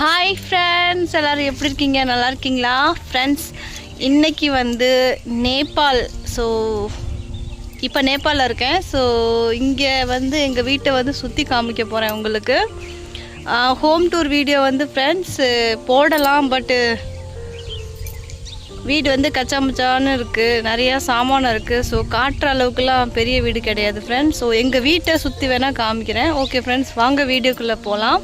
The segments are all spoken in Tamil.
ஹாய் ஃப்ரெண்ட்ஸ் எல்லோரும் எப்படி இருக்கீங்க? நல்லா இருக்கீங்களா? ஃப்ரெண்ட்ஸ் இன்றைக்கி வந்து நேபாள். ஸோ இப்போ நேபாளில் இருக்கேன். ஸோ இங்கே வந்து எங்கள் வீட்டை வந்து சுற்றி காமிக்க போகிறேன் உங்களுக்கு. ஹோம் டூர் வீடியோ வந்து ஃப்ரெண்ட்ஸ் போடலாம் பட்டு வீடு வந்து கச்சாமுச்சான்னு இருக்குது நிறையா சாமானம் இருக்குது ஸோ காட்டுற அளவுக்குலாம் பெரிய வீடு கிடையாது ஃப்ரெண்ட்ஸ் ஸோ எங்கள் வீட்டை சுற்றி வேணால் காமிக்கிறேன். ஓகே ஃப்ரெண்ட்ஸ் வாங்க வீடியோக்குள்ளே போகலாம்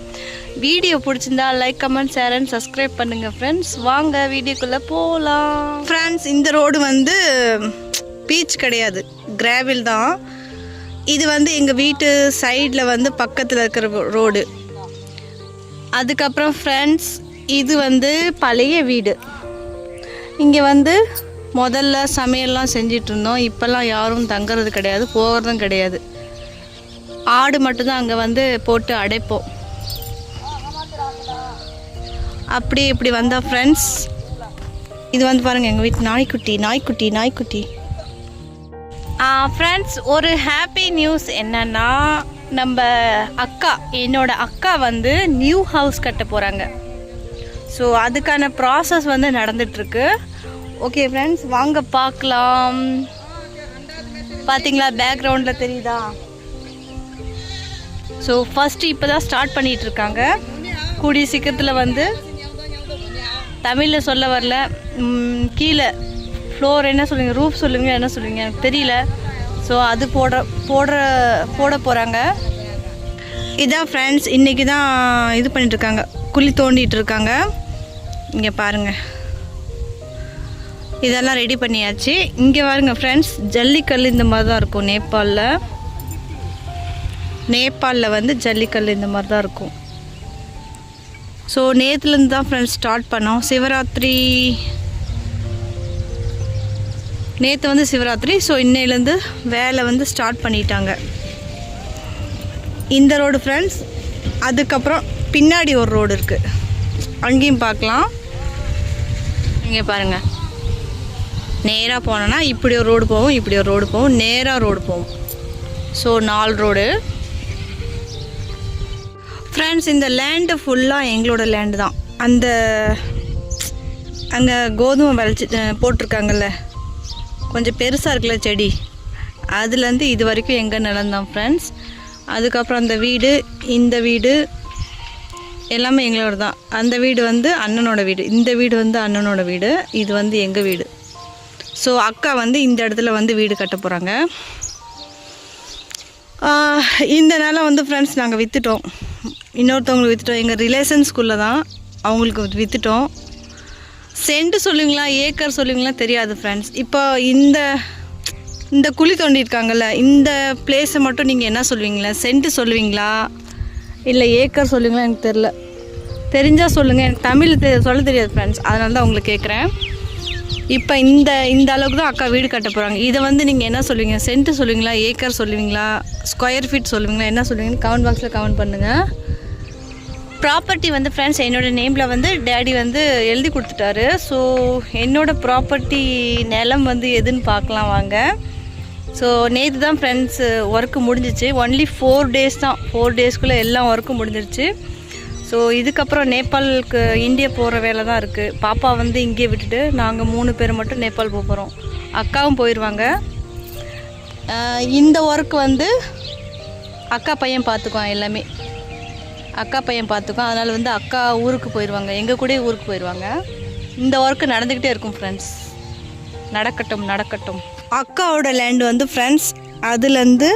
வீடியோ பிடிச்சிருந்தா like comment share and subscribe பண்ணுங்கள் ஃப்ரெண்ட்ஸ் வாங்க வீடியோக்குள்ளே போகலாம் ஃப்ரெண்ட்ஸ் இந்த ரோடு வந்து பீச் கிடையாது. கிராவில் தான். இது வந்து எங்கள் வீட்டு சைடில் வந்து பக்கத்தில் இருக்கிற ரோடு அதுக்கப்புறம் ஃப்ரெண்ட்ஸ் இது வந்து பழைய வீடு. இங்கே வந்து முதல்ல சமையல்லாம் செஞ்சிட்ருந்தோம். இப்போல்லாம் யாரும் தங்குறது கிடையாது போகிறதும் கிடையாது. ஆடு மட்டும்தான் அங்கே வந்து போட்டு அடைப்போம். அப்படி இப்படி வந்தால் ஃப்ரெண்ட்ஸ் இது வந்து பாருங்கள் எங்கள் வீட்டு நாய்க்குட்டி நாய்க்குட்டி நாய்க்குட்டி. ஃப்ரெண்ட்ஸ் ஒரு ஹாப்பி நியூஸ் என்னன்னா நம்ம அக்கா என்னோட அக்கா வந்து நியூ ஹவுஸ் கட்ட போகிறாங்க ஸோ அதுக்கான ப்ராசஸ் வந்து நடந்துட்டுருக்கு ஓகே ஃப்ரெண்ட்ஸ் வாங்க பார்க்கலாம். பார்த்தீங்களா பேக்ரவுண்டில் தெரியுதா? ஸோ ஃபஸ்ட்டு இப்போ தான் ஸ்டார்ட் பண்ணிகிட்டு இருக்காங்க. கூடிய சீக்கிரத்தில் வந்து தமிழில் சொல்ல வரல. கீழே ஃப்ளோர் என்ன சொல்லுவீங்க ரூஃப் சொல்லுவீங்க என்ன சொல்லுவீங்க எனக்கு தெரியல. ஸோ அது போடுற போடுற போட போகிறாங்க இதான் ஃப்ரெண்ட்ஸ் இன்றைக்கி தான் இது பண்ணிகிட்ருக்காங்க இருக்காங்க. குழி தோண்டிகிட்டு இருக்காங்க. இங்கே பாருங்கள் இதெல்லாம் ரெடி பண்ணியாச்சு. இங்கே பாருங்க ஃப்ரெண்ட்ஸ் ஜல்லிக்கல் இந்த மாதிரி தான் இருக்கும் நேபாளில். நேபாளில் வந்து ஜல்லிக்கல் இந்த மாதிரி தான் இருக்கும். ஸோ நேற்றுலேருந்து தான் ஃப்ரெண்ட்ஸ் ஸ்டார்ட் பண்ணோம். சிவராத்திரி நேற்று வந்து சிவராத்திரி. ஸோ இன்னையிலேருந்து வேலை வந்து ஸ்டார்ட் பண்ணிட்டாங்க. இந்த ரோடு ஃப்ரெண்ட்ஸ் அதுக்கப்புறம் பின்னாடி ஒரு ரோடு இருக்குது அங்கேயும் பார்க்கலாம். இங்கே பாருங்கள் நேராக போனோன்னா இப்படி ஒரு ரோடு போகும் இப்படி ஒரு ரோடு போகும் நேராக ரோடு போகும் ஸோ நாலு ரோடு ஃப்ரெண்ட்ஸ் இந்த லேண்டு ஃபுல்லாக எங்களோட லேண்டு தான். அந்த அங்கே கோதுமை விளைச்சி போட்டிருக்காங்கல்ல. கொஞ்சம் பெருசாக இருக்குல்ல செடி. அதுலேருந்து இது வரைக்கும் எங்கள் நிலம் தான் ஃப்ரெண்ட்ஸ் அதுக்கப்புறம் அந்த வீடு இந்த வீடு எல்லாமே எங்களோட தான். அந்த வீடு வந்து அண்ணனோட வீடு. இந்த வீடு வந்து அண்ணனோட வீடு. இது வந்து எங்கள் வீடு. ஸோ அக்கா வந்து இந்த இடத்துல வந்து வீடு கட்ட போகிறாங்க இந்த நிலம் வந்து ஃப்ரெண்ட்ஸ் நாங்கள் விற்றுட்டோம் இன்னொருத்தவங்களுக்கு விற்றுட்டோம் எங்கள் ரிலேஷன்ஸ்குள்ளே தான் அவங்களுக்கு விற்றுட்டோம் சென்ட்டு சொல்லுவீங்களா ஏக்கர் சொல்லுவீங்களா தெரியாது ஃப்ரெண்ட்ஸ் இப்போ இந்த இந்த குழி தோண்டியிருக்காங்கல்ல இந்த பிளேஸை மட்டும் நீங்கள் என்ன சொல்லுவீங்களா? சென்ட்டு சொல்லுவீங்களா? இல்லை ஏக்கர் சொல்லுவீங்களா? எனக்கு தெரில தெரிஞ்சால் சொல்லுங்கள் எனக்கு தமிழ் தெ சொல்ல தெரியாது ஃப்ரெண்ட்ஸ் அதனால தான் உங்களுக்கு கேட்குறேன் இப்போ இந்த இந்த அளவுக்கு தான் அக்கா வீடு கட்ட போகிறாங்க இதை வந்து நீங்கள் என்ன சொல்லுவீங்க? சென்ட் சொல்லுவீங்களா? ஏக்கர் சொல்லுவீங்களா? ஸ்கொயர் ஃபீட் சொல்லுவீங்களா? என்ன சொல்லுவீங்கன்னு கமெண்ட் பாக்ஸில் கமெண்ட் பண்ணுங்கள் ப்ராப்பர்ட்டி வந்து ஃப்ரெண்ட்ஸ் என்னோட நேமில் வந்து டேடி வந்து எழுதி கொடுத்துட்டாரு. ஸோ என்னோட ப்ராப்பர்ட்டி நிலம் வந்து எதுன்னு பார்க்கலாம் வாங்க. ஸோ நேற்று தான் ஃப்ரெண்ட்ஸ் ஒர்க்கு முடிஞ்சிச்சு. ஒன்லி ஃபோர் டேஸ் தான். ஃபோர் டேஸ்க்குள்ளே எல்லா ஒர்க்கும் முடிஞ்சிருச்சு. ஸோ இதுக்கப்புறம் நேபாளுக்கு இந்தியா போகிற வேலை தான் இருக்குது பாப்பா வந்து இங்கேயே விட்டுட்டு நாங்கள் மூணு பேர் மட்டும் நேபாள் போக போகிறோம் அக்காவும் போயிடுவாங்க இந்த ஒர்க் வந்து அக்கா பையன் பார்த்துக்குவான் எல்லாமே. அக்கா பையன் பார்த்துக்குவான் அதனால் வந்து அக்கா ஊருக்கு போயிடுவாங்க எங்கள் கூடயே ஊருக்கு போயிடுவாங்க இந்த ஒர்க்கு நடந்துக்கிட்டே இருக்கும் ஃப்ரெண்ட்ஸ் நடக்கட்டும் நடக்கட்டும். அக்காவோட லேண்ட் வந்து ஃப்ரெண்ட்ஸ் அதுலேருந்து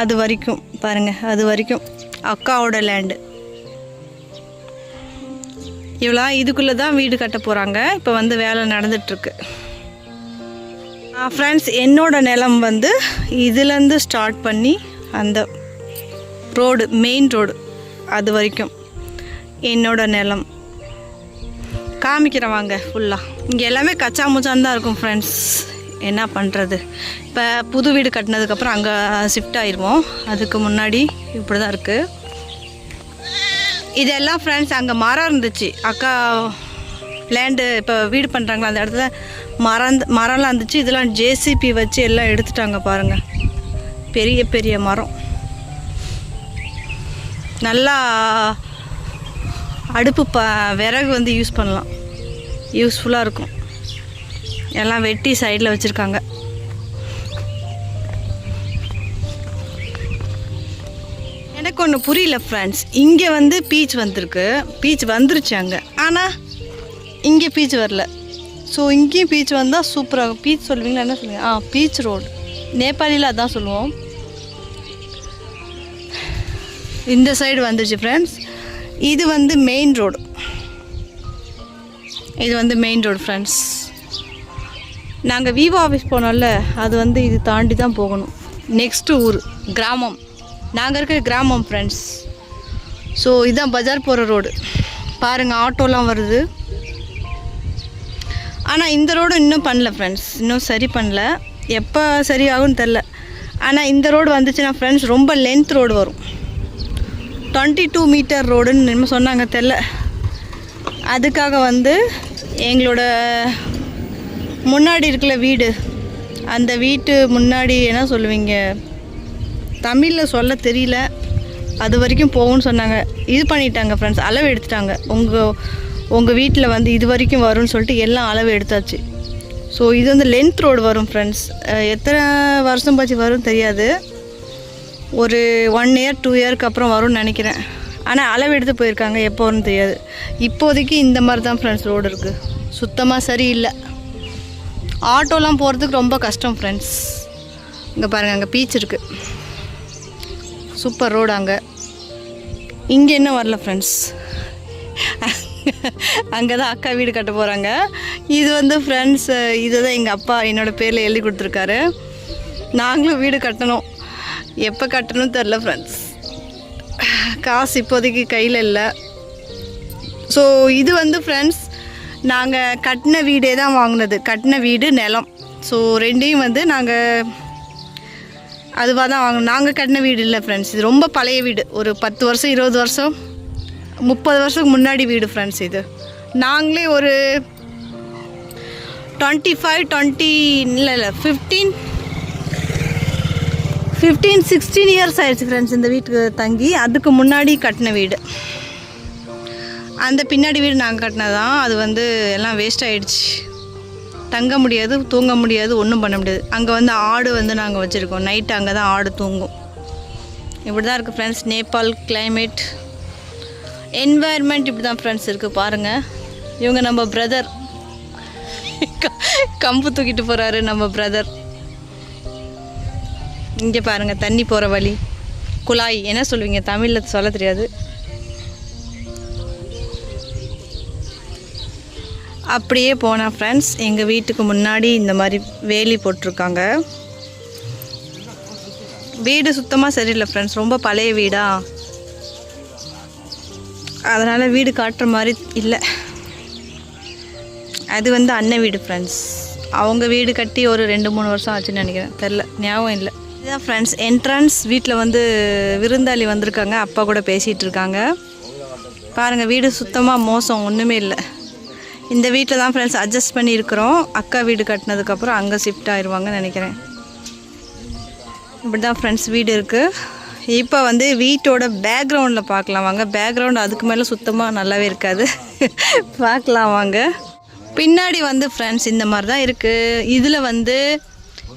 அது வரைக்கும். பாருங்கள் அது வரைக்கும். அக்காவோட லேண்டு இவ்வளோ இதுக்குள்ளே தான் வீடு கட்ட போகிறாங்க இப்போ வந்து வேலை நடந்துட்டுருக்கு. ஃப்ரெண்ட்ஸ் என்னோட நிலம் வந்து இதுலேருந்து ஸ்டார்ட் பண்ணி அந்த ரோடு மெயின் ரோடு அது வரைக்கும். என்னோட நிலம். காமிக்கிறேன் வாங்க ஃபுல்லாக இங்கே எல்லாமே கச்சா முச்சான் தான் இருக்கும் ஃப்ரெண்ட்ஸ் என்ன பண்ணுறது இப்போ புது வீடு கட்டினதுக்கப்புறம் அங்கே ஷிஃப்ட் ஆயிடுவோம் அதுக்கு முன்னாடி இப்படி தான் இருக்குது இதெல்லாம் ஃப்ரெண்ட்ஸ் அங்கே மரம் இருந்துச்சு. அக்கா லேண்டு இப்போ வீடு பண்ணுறாங்களா அந்த இடத்துல மரம் மரம்லாம் இருந்துச்சு. இதெல்லாம் ஜேசிபி வச்சு எல்லாம் எடுத்துட்டாங்க பாருங்கள் பெரிய பெரிய மரம். நல்லா அடுப்பு ப விறகு வந்து யூஸ் பண்ணலாம். யூஸ்ஃபுல்லாக இருக்கும். எல்லாம் வெட்டி சைடில் வச்சுருக்காங்க. எனக்கு ஒன்று புரியல ஃப்ரெண்ட்ஸ் இங்கே வந்து பீச் வந்திருக்கு. பீச் வந்துருச்சு அங்கே. ஆனால் இங்கே பீச் வரல. ஸோ இங்கேயும் பீச் வந்தால் சூப்பராக பீச் சொல்லுவீங்களா என்ன சொல்லுவீங்க? ஆ பீச் ரோடு நேபாளியில் அதான் சொல்லுவோம். இந்த சைடு வந்துச்சு ஃப்ரெண்ட்ஸ் இது வந்து மெயின் ரோடு இது வந்து மெயின் ரோடு ஃப்ரெண்ட்ஸ் நாங்கள் விவோ ஆஃபீஸ் போனோம்ல அது வந்து இது தாண்டி தான் போகணும். நெக்ஸ்ட்டு ஊர் கிராமம். நாங்கள் இருக்கிற கிராமம் ஃப்ரெண்ட்ஸ் ஸோ இதுதான் பஜார் போகிற ரோடு பாருங்கள் ஆட்டோலாம் வருது. ஆனால் இந்த ரோடு இன்னும் பண்ணல ஃப்ரெண்ட்ஸ் இன்னும் சரி பண்ணல. எப்போ சரியாகும்னு தெரில ஆனால் இந்த ரோடு வந்துச்சுன்னா ஃப்ரெண்ட்ஸ் ரொம்ப லென்த் ரோடு வரும். டுவெண்ட்டி டூ மீட்டர் ரோடுன்னு நம்ம சொன்னாங்க தெரில அதுக்காக வந்து எங்களோட முன்னாடி இருக்கிற வீடு. அந்த வீட்டு முன்னாடி என்ன சொல்லுவீங்க? தமிழில் சொல்ல தெரியல. அது வரைக்கும் போகும்னு சொன்னாங்க. இது பண்ணிட்டாங்க ஃப்ரெண்ட்ஸ் அளவு எடுத்துட்டாங்க. உங்கள் உங்கள் வீட்டில் வந்து இது வரைக்கும் வரும்னு சொல்லிட்டு எல்லாம் அளவு எடுத்தாச்சு. ஸோ இது வந்து லென்த் ரோடு வரும் ஃப்ரெண்ட்ஸ் எத்தனை வருஷம் பச்சு வரும் தெரியாது. ஒரு ஒன் இயர் டூ இயர்க்கு அப்புறம் வரும்னு நினைக்கிறேன். ஆனால் அளவு எடுத்து போயிருக்காங்க. எப்போ வரும்னு தெரியாது. இப்போதைக்கு இந்த மாதிரி தான் ஃப்ரெண்ட்ஸ் ரோடு இருக்குது சுத்தமாக சரியில்லை ஆட்டோலாம் போகிறதுக்கு ரொம்ப கஷ்டம் ஃப்ரெண்ட்ஸ் இங்கே பாருங்கள் அங்கே பீச் இருக்குது சூப்பர் ரோடு அங்கே. இங்கே என்ன வரல ஃப்ரெண்ட்ஸ் அங்கே தான் அக்கா வீடு கட்ட போகிறாங்க இது வந்து ஃப்ரெண்ட்ஸ் இது தான் எங்கள் அப்பா என்னோடய பேரில் எழுதி கொடுத்துருக்காரு. நாங்களும் வீடு கட்டணும். எப்போ கட்டணும் தெரில ஃப்ரெண்ட்ஸ் காசு இப்போதைக்கு கையில் இல்லை. ஸோ இது வந்து ஃப்ரெண்ட்ஸ் நாங்கள் கட்டின வீடே தான் வாங்கினது. கட்டின வீடு நிலம். ஸோ ரெண்டையும் வந்து நாங்கள் அதுவாக தான் வாங்கணும். நாங்கள் கட்டின வீடு இல்லை ஃப்ரெண்ட்ஸ் இது ரொம்ப பழைய வீடு. ஒரு பத்து வருஷம் இருபது வருஷம் முப்பது வருஷத்துக்கு முன்னாடி வீடு ஃப்ரெண்ட்ஸ் இது. நாங்களே ஒரு டுவெண்ட்டி ஃபைவ் டுவெண்ட்டி இல்லை இல்லை ஃபிஃப்டீன் ஃபிஃப்டீன் சிக்ஸ்டீன் இயர்ஸ் ஆயிடுச்சு ஃப்ரெண்ட்ஸ் இந்த வீட்டுக்கு தங்கி. அதுக்கு முன்னாடி கட்டின வீடு. அந்த பின்னாடி வீடு நாங்கள் கட்டினதான். அது வந்து எல்லாம் வேஸ்ட் ஆகிடுச்சு தங்க முடியாது தூங்க முடியாது ஒன்றும் பண்ண முடியாது. அங்கே வந்து ஆடு வந்து நாங்கள் வச்சுருக்கோம். நைட்டு அங்கே தான் ஆடு தூங்கும். இப்படி தான் இருக்குது ஃப்ரெண்ட்ஸ் நேபாள் கிளைமேட் என்வாயர்மெண்ட் இப்படி தான் ஃப்ரெண்ட்ஸ் இருக்குது பாருங்கள் இவங்க நம்ம பிரதர் கம்பு தூக்கிட்டு போகிறாரு நம்ம பிரதர் இங்கே பாருங்கள் தண்ணி போகிற வழி. குழாய். என்ன சொல்லுவீங்க? தமிழில் சொல்ல தெரியாது. அப்படியே போனால் ஃப்ரெண்ட்ஸ் எங்கள் வீட்டுக்கு முன்னாடி இந்த மாதிரி வேலி போட்டிருக்காங்க. வீடு சுத்தமாக சரியில்லை ஃப்ரெண்ட்ஸ் ரொம்ப பழைய வீடா? அதனால் வீடு காட்டுற மாதிரி இல்லை. அது வந்து அண்ணன் வீடு ஃப்ரெண்ட்ஸ் அவங்க வீடு கட்டி ஒரு ரெண்டு மூணு வருஷம் ஆச்சுன்னு நினைக்கிறேன். தெரில ஞாபகம் இல்லை. இதுதான் ஃப்ரெண்ட்ஸ் என்ட்ரன்ஸ் வீட்டில் வந்து விருந்தாளி வந்திருக்காங்க அப்பா கூட பேசிகிட்டு இருக்காங்க. பாருங்கள் வீடு சுத்தமாக மோசம் ஒன்றுமே இல்லை. இந்த வீட்டில் தான் ஃப்ரெண்ட்ஸ் அட்ஜஸ்ட் பண்ணியிருக்கிறோம். அக்கா வீடு கட்டினதுக்கப்புறம் அங்கே ஷிஃப்ட் ஆயிடுவாங்கன்னு நினைக்கிறேன். இப்படி தான் ஃப்ரெண்ட்ஸ் வீடு இருக்குது இப்போ வந்து வீட்டோட பேக்ரவுண்டில் பார்க்கலாம் வாங்க. பேக்ரவுண்ட் அதுக்கு மேலே சுத்தமாக நல்லாவே இருக்காது. பார்க்கலாம் வாங்க. பின்னாடி வந்து ஃப்ரெண்ட்ஸ் இந்த மாதிரி தான் இருக்குது இதில் வந்து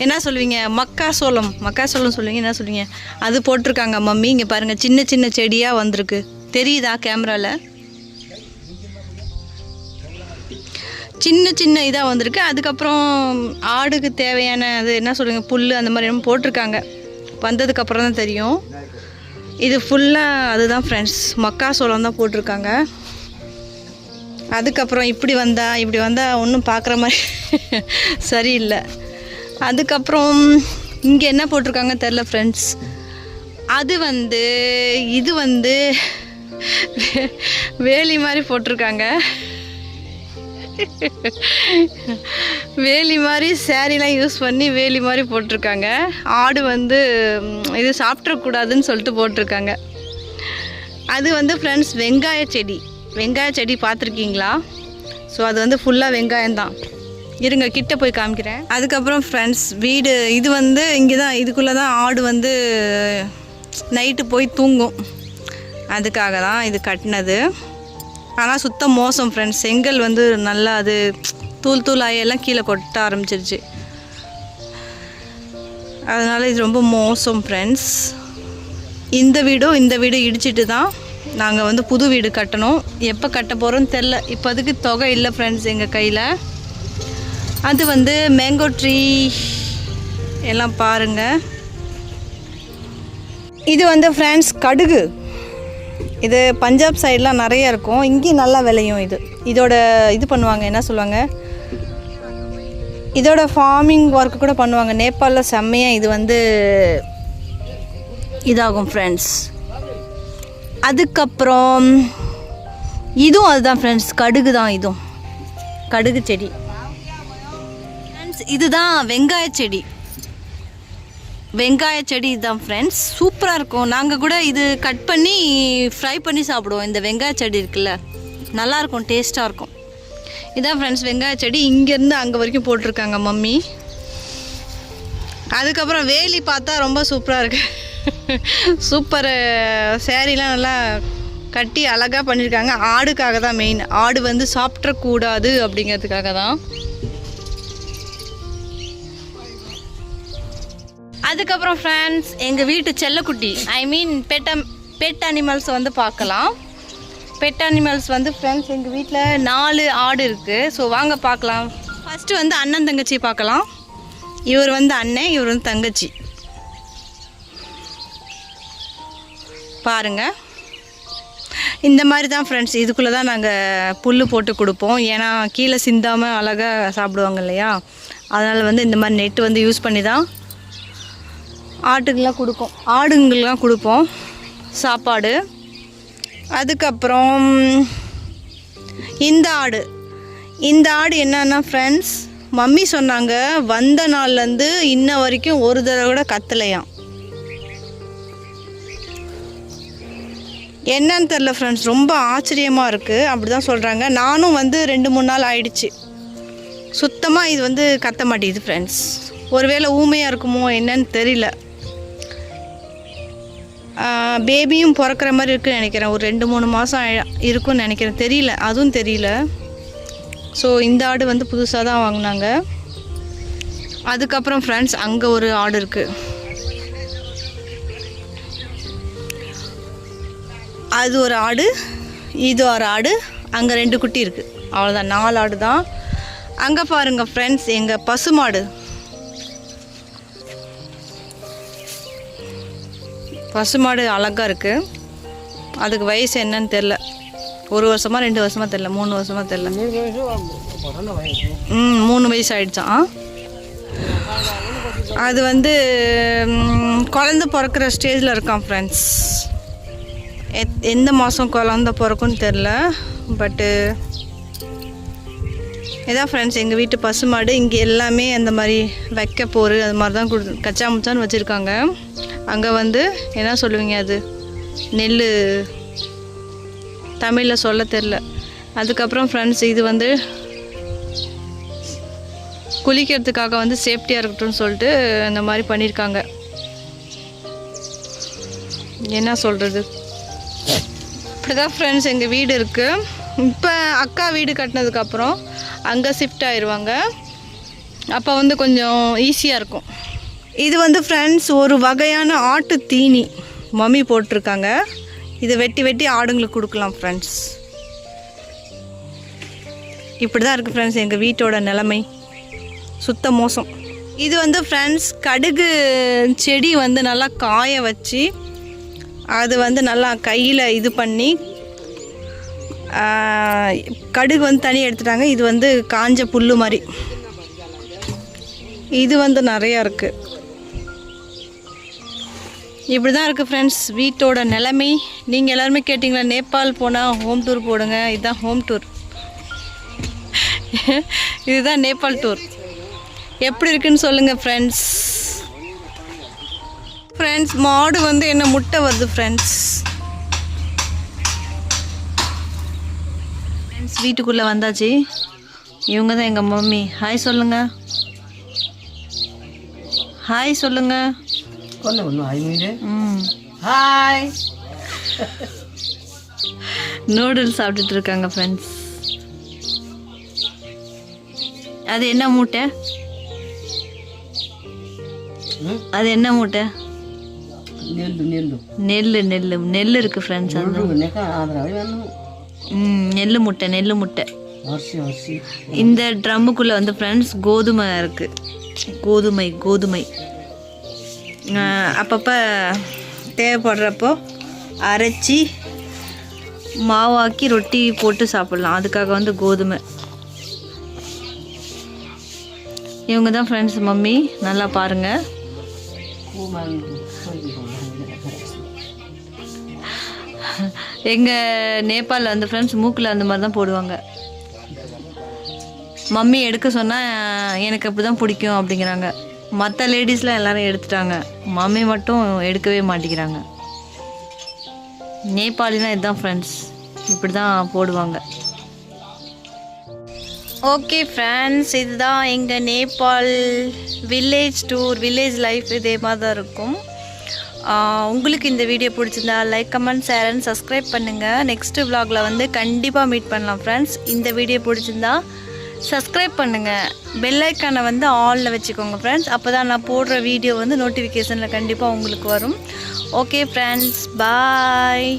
என்ன சொல்லுவீங்க? மக்காசோளம். மக்காசோளம் சொல்லுவீங்க என்ன சொல்லுவீங்க? அது போட்டிருக்காங்க மம்மி. இங்கே பாருங்கள் சின்ன சின்ன செடியாக வந்திருக்கு. தெரியுதா கேமராவில் சின்ன சின்ன இதாக வந்திருக்கு. அதுக்கப்புறம் ஆடுக்கு தேவையான அது என்ன சொல்லுங்கள் புல் அந்த மாதிரி எல்லாம் போட்டிருக்காங்க. வந்ததுக்கப்புறம் தான் தெரியும். இது ஃபுல்லாக அதுதான் ஃப்ரெண்ட்ஸ் மக்காசோளம் தான் போட்டிருக்காங்க. அதுக்கப்புறம் இப்படி வந்தால் இப்படி வந்தால் ஒன்றும் பார்க்குற மாதிரி சரியில்லை. அதுக்கப்புறம் இங்கே என்ன போட்டிருக்காங்க தெரில ஃப்ரெண்ட்ஸ் அது வந்து இது வந்து வேலி மாதிரி போட்டிருக்காங்க. வேலி மாதிரி சேரீலாம் யூஸ் பண்ணி வேலி மாதிரி போட்டிருக்காங்க. ஆடு வந்து இது சாப்பிட்றக்கூடாதுன்னு சொல்லிட்டு போட்டிருக்காங்க. அது வந்து ஃப்ரெண்ட்ஸ் வெங்காய செடி. வெங்காய செடி பார்த்துருக்கீங்களா? ஸோ அது வந்து ஃபுல்லாக வெங்காயம் தான். இருங்க கிட்ட போய் காமிக்கிறேன். அதுக்கப்புறம் ஃப்ரெண்ட்ஸ் வீடு இது வந்து இங்கே தான் இதுக்குள்ளே தான் ஆடு வந்து நைட்டு போய் தூங்கும். அதுக்காக தான் இது கட்டினது. ஆனால் சுத்தம் மோசம் ஃப்ரெண்ட்ஸ் செங்கல் வந்து நல்லா அது தூள் தூள் எல்லாம் கீழே கொட்ட ஆரம்பிச்சிருச்சு. அதனால் இது ரொம்ப மோசம் ஃப்ரெண்ட்ஸ் இந்த வீடும் இந்த வீடும் இடிச்சிட்டு தான் நாங்கள் வந்து புது வீடு கட்டணும். எப்போ கட்ட போகிறோன்னு தெரில இப்போதுக்கு தொகை இல்லை ஃப்ரெண்ட்ஸ் எங்கள் கையில். அது வந்து மேங்கோ ட்ரீ எல்லாம் பாருங்கள் இது வந்து ஃப்ரெண்ட்ஸ் கடுகு. இது பஞ்சாப் சைட்லாம் நிறைய இருக்கும். இங்கேயும் நல்லா விளையும் இது. இதோட இது பண்ணுவாங்க என்ன சொல்லுவாங்க? இதோட ஃபார்மிங் ஒர்க் கூட பண்ணுவாங்க. நேபாளில் செம்மையாக இது வந்து இதாகும் ஃப்ரெண்ட்ஸ் அதுக்கப்புறம் இதுவும் அதுதான் ஃப்ரெண்ட்ஸ் கடுகு தான் இதுவும். கடுகு செடி. ஃப்ரெண்ட்ஸ் இதுதான் வெங்காய செடி. வெங்காய செடி தான் ஃப்ரெண்ட்ஸ் சூப்பராக இருக்கும். நாங்கள் கூட இது கட் பண்ணி ஃப்ரை பண்ணி சாப்பிடுவோம். இந்த வெங்காய செடி இருக்குல்ல. நல்லாயிருக்கும் டேஸ்ட்டாக இருக்கும். இதான் ஃப்ரெண்ட்ஸ் வெங்காய செடி. இங்கேருந்து அங்கே வரைக்கும் போட்டிருக்காங்க மம்மி. அதுக்கப்புறம் வேலி பார்த்தா ரொம்ப சூப்பராக இருக்கு. சூப்பர். சேரீலாம் நல்லா கட்டி அழகாக பண்ணியிருக்காங்க ஆடுக்காக தான் மெயின் ஆடு வந்து சாப்பிட்றக்கூடாது அப்படிங்கிறதுக்காக தான். அதுக்கப்புறம் ஃப்ரெண்ட்ஸ் எங்கள் வீட்டு செல்லக்குட்டி I mean pet pet animals வந்து பார்க்கலாம். பெட் அனிமல்ஸ் வந்து ஃப்ரெண்ட்ஸ் எங்கள் வீட்டில் நாலு ஆடு இருக்குது ஸோ வாங்க பார்க்கலாம். ஃபஸ்ட்டு வந்து அண்ணன் தங்கச்சி பார்க்கலாம். இவர் வந்து அண்ணன் இவர் வந்து தங்கச்சி. பாருங்க. இந்த மாதிரி தான் ஃப்ரெண்ட்ஸ் இதுக்குள்ளே தான் நாங்கள் புல் போட்டு கொடுப்போம். ஏன்னா கீழே சிந்தாமல் அழகாக சாப்பிடுவாங்க இல்லையா? அதனால் வந்து இந்த மாதிரி நெட்டு வந்து யூஸ் பண்ணி தான் ஆட்டுக்கெலாம் கொடுப்போம். ஆடுங்கெலாம் கொடுப்போம். சாப்பாடு. அதுக்கப்புறம் இந்த ஆடு. இந்த ஆடு என்னன்னா ஃப்ரெண்ட்ஸ் மம்மி சொன்னாங்க வந்த நாள்லேருந்து இன்ன வரைக்கும் ஒரு தடவை கூட கத்தலையாம். என்னன்னு தெரில ஃப்ரெண்ட்ஸ் ரொம்ப ஆச்சரியமாக இருக்குது அப்படி தான் சொல்கிறாங்க நானும் வந்து ரெண்டு மூணு நாள் ஆயிடுச்சு. சுத்தமாக இது வந்து கத்த மாட்டேங்குது ஃப்ரெண்ட்ஸ் ஒருவேளை ஊமையாக இருக்குமோ என்னன்னு தெரியல. பேபியும் பிறக்கிற மாதிரி இருக்குன்னு நினைக்கிறேன். ஒரு ரெண்டு மூணு மாதம் இருக்கும்னு நினைக்கிறேன். தெரியல. அதுவும் தெரியல. ஸோ இந்த ஆடு வந்து புதுசாக தான் வாங்கினாங்க. அதுக்கப்புறம் ஃப்ரெண்ட்ஸ் அங்கே ஒரு ஆடு இருக்குது அது ஒரு ஆடு இது ஒரு ஆடு அங்கே ரெண்டு குட்டி இருக்குது அவ்வளோதான் நாலு ஆடு தான் அங்கே பாருங்கள் ஃப்ரெண்ட்ஸ் எங்கள் பசுமாடு பசுமாடு அழகாக இருக்குது அதுக்கு வயசு என்னன்னு தெரில ஒரு வருஷமா ரெண்டு வருஷமா தெரில மூணு வருஷமா தெரில ம் மூணு வயசு ஆயிடுச்சான் அது வந்து குழந்த பிறக்கிற ஸ்டேஜில் இருக்கான் ஃப்ரெண்ட்ஸ் எத் எந்த மாதம் குழந்த பிறக்கும்னு தெரில பட்டு இதான் ஃப்ரெண்ட்ஸ் எங்கள் வீட்டு பசுமாடு இங்கே எல்லாமே அந்த மாதிரி வைக்க போர் அது மாதிரி தான் கொடு கச்சா முச்சான்னு வச்சுருக்காங்க. அங்கே வந்து என்ன சொல்லுவீங்க அது? நெல் தமிழில் சொல்ல தெரில. அதுக்கப்புறம் ஃப்ரெண்ட்ஸ் இது வந்து குளிக்கிறதுக்காக வந்து சேஃப்டியாக இருக்கட்டும்னு சொல்லிட்டு இந்த மாதிரி பண்ணியிருக்காங்க என்ன சொல்கிறது இப்படி தான் ஃப்ரெண்ட்ஸ் எங்கள் வீடு இருக்குது இப்போ அக்கா வீடு கட்டினதுக்கப்புறம் அங்கே ஷிஃப்ட் ஆயிடுவாங்க அப்போ வந்து கொஞ்சம் ஈஸியாக இருக்கும். இது வந்து ஃப்ரெண்ட்ஸ் ஒரு வகையான ஆட்டு தீனி மம்மி போட்டிருக்காங்க. இதை வெட்டி வெட்டி ஆடுங்களுக்கு கொடுக்கலாம் ஃப்ரெண்ட்ஸ் இப்படி தான் இருக்குது ஃப்ரெண்ட்ஸ் எங்கள் வீட்டோட நிலைமை. சுத்த மோசம். இது வந்து ஃப்ரெண்ட்ஸ் கடுகு செடி வந்து நல்லா காய வச்சு அது வந்து நல்லா கையில் இது பண்ணி கடுகு வந்து தனி எடுத்துட்டாங்க. இது வந்து காஞ்ச புல்லு மாதிரி. இது வந்து நிறையா இருக்குது இப்படி தான் இருக்குது ஃப்ரெண்ட்ஸ் வீட்டோட நிலைமை. நீங்கள் எல்லாருமே கேட்டிங்களா நேபாள் போனால் ஹோம் டூர் போடுங்க. இதுதான் ஹோம் டூர் இதுதான் நேபாள் டூர் எப்படி இருக்குன்னு சொல்லுங்கள் ஃப்ரெண்ட்ஸ் ஃப்ரெண்ட்ஸ் மாடு வந்து என்ன முட்டை வருது ஃப்ரெண்ட்ஸ் வீட்டுக்குள்ளே வந்தாச்சு. இவங்க தான் எங்கள் மம்மி ஹாய் சொல்லுங்கள் ஹாய் சொல்லுங்கள் ஹாய் நூடுல்ஸ் சாப்பிட்டுட்டு இருக்காங்க ஃப்ரெண்ட்ஸ் அது என்ன மூட்டை? அது என்ன மூட்டை? நெல் நெல் நெல் நெல் இருக்கு ஃப்ரெண்ட்ஸ் அது நெல் முட்டை நெல் முட்டை. இந்த ட்ரம்முக்குள்ளே வந்து ஃப்ரெண்ட்ஸ் கோதுமை இருக்குது கோதுமை கோதுமை. அப்பப்போ தேவைப்படுறப்போ அரைச்சி மாவாக்கி ரொட்டி போட்டு சாப்பிடலாம். அதுக்காக வந்து கோதுமை. இவங்க தான் ஃப்ரெண்ட்ஸ் மம்மி. நல்லா பாருங்கள் எங்கள் நேபாளில் வந்து ஃப்ரெண்ட்ஸ் மூக்கில் அந்த மாதிரி தான் போடுவாங்க. மம்மி எடுக்க சொன்னால் எனக்கு அப்படி தான் பிடிக்கும் அப்படிங்கிறாங்க. மற்ற லேடிஸ்லாம் எல்லோரும் எடுத்துட்டாங்க. மம்மி மட்டும் எடுக்கவே மாட்டேங்கிறாங்க. நேபாளினா இதுதான் ஃப்ரெண்ட்ஸ் இப்படி தான் போடுவாங்க. ஓகே ஃப்ரெண்ட்ஸ் இதுதான் எங்கள் Nepal village tour village life இதே மாதிரி தான் இருக்கும். உங்களுக்கு இந்த வீடியோ பிடிச்சிருந்தா like comment share and subscribe பண்ணுங்கள் நெக்ஸ்ட்டு vlogல வந்து கண்டிப்பாக மீட் பண்ணலாம் ஃப்ரெண்ட்ஸ் இந்த வீடியோ பிடிச்சிருந்தா சப்ஸ்கிரைப் பண்ணுங்கள் பெல் ஐக்கானை வந்து ஆலில் வச்சுக்கோங்க ஃப்ரெண்ட்ஸ் அப்போ தான் நான் போடுற வீடியோ வந்து நோட்டிஃபிகேஷனில் கண்டிப்பாக உங்களுக்கு வரும். Okay friends bye